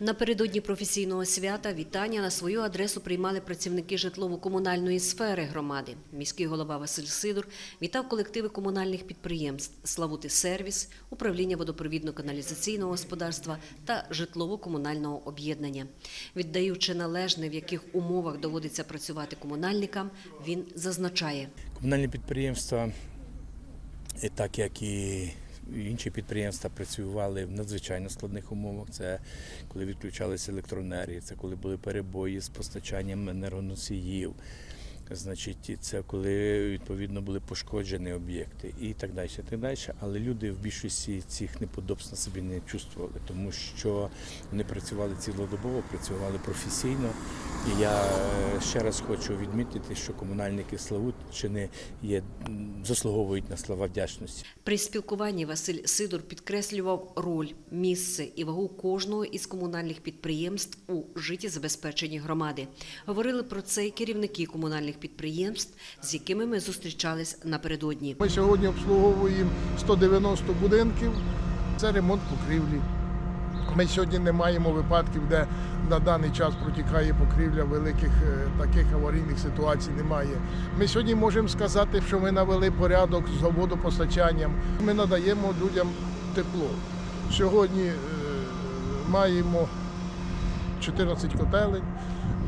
Напередодні професійного свята вітання на свою адресу приймали працівники житлово-комунальної сфери громади. Міський голова Василь Сидор вітав колективи комунальних підприємств Славути Сервіс, управління водопровідно-каналізаційного господарства та житлово-комунального об'єднання. Віддаючи належне, в яких умовах доводиться працювати комунальникам, він зазначає. Комунальні підприємства, так як і інші підприємства, працювали в надзвичайно складних умовах. Це коли відключалися електроенергії, це коли були перебої з постачанням енергоносіїв. Значить, це коли відповідно були пошкоджені об'єкти і так далі, так далі. Але люди в більшості цих неподобств на собі не чувствували, тому що вони працювали цілодобово, працювали професійно. І я е, ще раз хочу відмітити, що комунальники Славутчини є заслуговують на слова вдячності. При спілкуванні Василь Сидор підкреслював роль, місце і вагу кожного із комунальних підприємств у життєзабезпеченні громади. Говорили про це і керівники комунальних підприємств, з якими ми зустрічались напередодні. Ми сьогодні обслуговуємо 190 будинків. Це ремонт покрівлі. Ми сьогодні не маємо випадків, де на даний час протікає покрівля, великих е, таких аварійних ситуацій немає. Ми сьогодні можемо сказати, що ми навели порядок з водопостачанням. Ми надаємо людям тепло. Сьогодні е, маємо 14 котелень,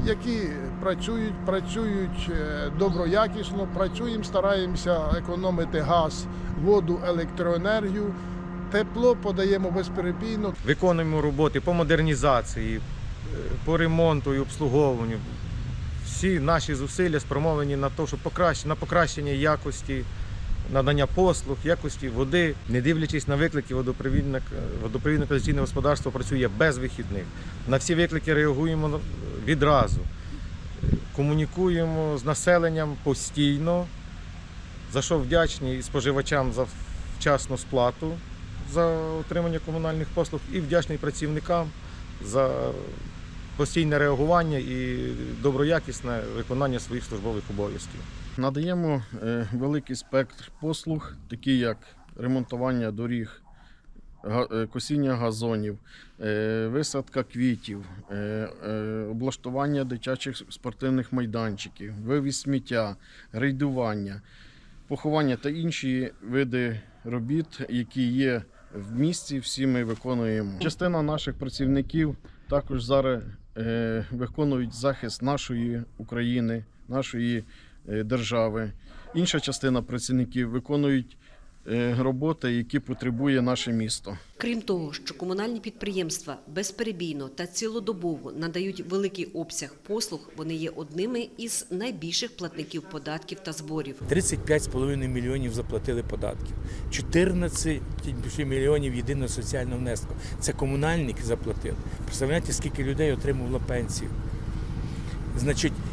які працюють, працюють е, доброякісно, працюємо, стараємося економити газ, воду, електроенергію. Тепло подаємо безперебійно. Виконуємо роботи по модернізації, е, по ремонту і обслуговуванню. Всі наші зусилля спрямовані на те, покращ- на покращення якості надання послуг, якості води. Не дивлячись на виклики, водопровідне каналізаційне господарство працює без вихідних. На всі виклики реагуємо відразу. Комунікуємо з населенням постійно, за що вдячні споживачам за вчасну сплату за отримання комунальних послуг і вдячний працівникам за постійне реагування і доброякісне виконання своїх службових обов'язків. Надаємо е, великий спектр послуг, такі як ремонтування доріг, е, косіння газонів, е, висадка квітів, облаштування дитячих спортивних майданчиків, вивіз сміття, рейдування, поховання та інші види робіт, які є в місті, всі ми виконуємо. Частина наших працівників також зараз виконують захист нашої України, нашої держави. Інша частина працівників виконують е, роботи, які потребує наше місто. Крім того, що комунальні підприємства безперебійно та цілодобово надають великий обсяг послуг, вони є одними із найбільших платників податків та зборів. 35,5 мільйонів заплатили податків, 14 мільйонів єдиного соціального внеску. Це комунальники заплатили. Представляєте, скільки людей отримувало пенсію? Значить, е,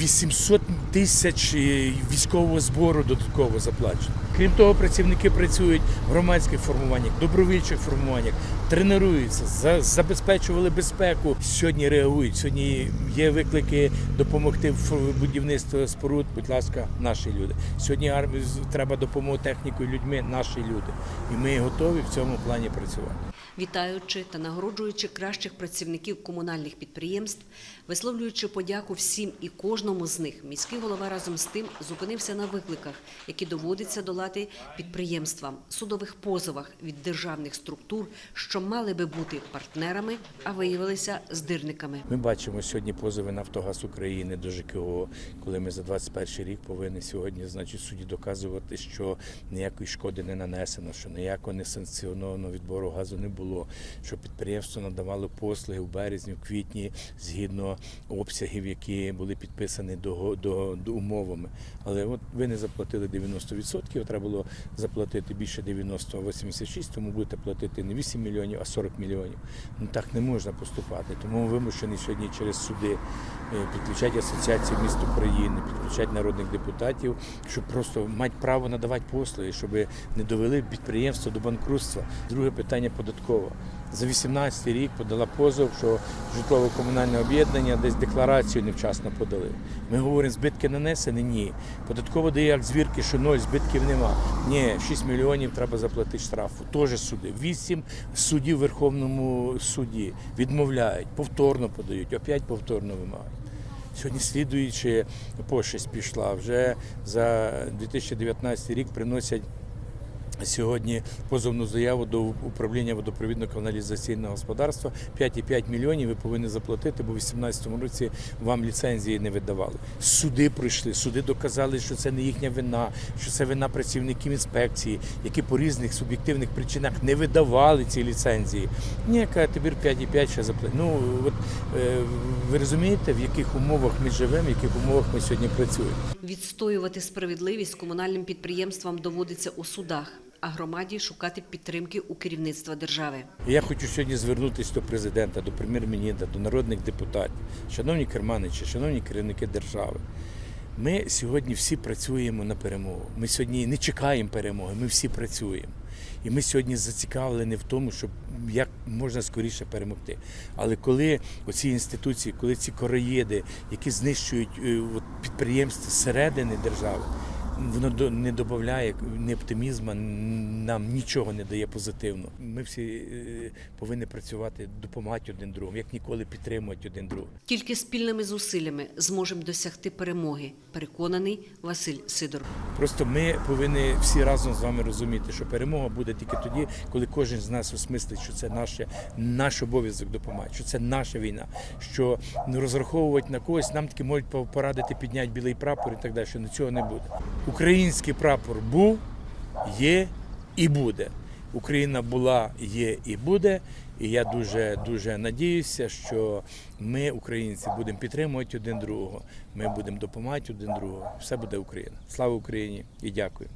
800 тисяч е, військового збору додатково заплачено. Крім того, працівники працюють в громадських формуваннях, добровільчих формуваннях, тренуються, за- забезпечували безпеку. Сьогодні реагують. Сьогодні є виклики допомогти в будівництві споруд. Будь ласка, наші люди. Сьогодні армії з- треба допомога технікою, людьми, наші люди. І ми готові в цьому плані працювати. Вітаючи та нагороджуючи кращих працівників комунальних підприємств, висловлюючи подяку всім і кожному з них, міський голова разом з тим зупинився на викликах, які доводиться долати підприємствам, судових позовах від державних структур, що мали би бути партнерами, а виявилися здирниками. Ми бачимо сьогодні позови Нафтогаз України до ЖКО, коли ми за 21 рік повинні сьогодні, значить, суді доказувати, що ніякої шкоди не нанесено, що ніякого несанкціонованого відбору газу не було, що підприємство надавало послуги в березні, в квітні згідно обсягів, які були підписані до, до, до умовами. Але от ви не заплатили 90%, треба було заплатити більше 90, 86, тому будете платити не 8 мільйонів, а 40 мільйонів. Ну так не можна поступати. Тому ми вимушені сьогодні через суди е, підключати асоціацію міст України, підключати народних депутатів, щоб просто мати право надавати послуги, щоб не довели підприємство до банкрутства. Друге питання податкове. За 18 рік подала позов, що житлово-комунальне об'єднання десь декларацію невчасно подали. Ми говоримо, збитки нанесені? Ні. Податково дає як звірки, що ноль, збитків нема. Ні, 6 мільйонів треба заплатити штрафу. Теж суди. 8 судів в Верховному суді відмовляють, повторно подають, опять повторно вимагають. Сьогодні слідуючи пошесть пішла. Вже за 2019 рік приносять сьогодні позовну заяву до управління водопровідно-каналізаційного господарства. 5,5 мільйонів ви повинні заплатити, бо в 2018 році вам ліцензії не видавали. Суди пройшли, суди доказали, що це не їхня вина, що це вина працівників інспекції, які по різних суб'єктивних причинах не видавали ці ліцензії. Ні, каже, тепер 5,5 ще заплатити. Ну от е, ви розумієте, в яких умовах ми живемо, в яких умовах ми сьогодні працюємо. Відстоювати справедливість комунальним підприємствам доводиться у судах, а громаді шукати підтримки у керівництва держави. Я хочу сьогодні звернутися до президента, до прем'єр-міністра, до народних депутатів, шановні керманичі, шановні керівники держави. Ми сьогодні всі працюємо на перемогу. Ми сьогодні не чекаємо перемоги, ми всі працюємо. І ми сьогодні зацікавлені в тому, щоб як можна скоріше перемогти. Але коли оці інституції, коли ці короєди, які знищують е, підприємства зсередини держави, воно не додає ні оптимізму, нам нічого не дає позитивно. Ми всі е, повинні працювати, допомагати один другому, як ніколи підтримувати один другого. Тільки спільними зусиллями зможемо досягти перемоги, переконаний Василь Сидор. Просто ми повинні всі разом з вами розуміти, що перемога буде тільки тоді, коли кожен з нас осмислить, що це наше, наш обов'язок допомагати, що це наша війна, що не розраховувати на когось, нам таки можуть порадити підняти білий прапор і так далі. що цього не буде. Український прапор був, є і буде. Україна була, є і буде. І я дуже дуже надіюся, що ми, українці, будемо підтримувати один другого. Ми будемо допомагати один другого. Все буде Україна. Слава Україні і дякую.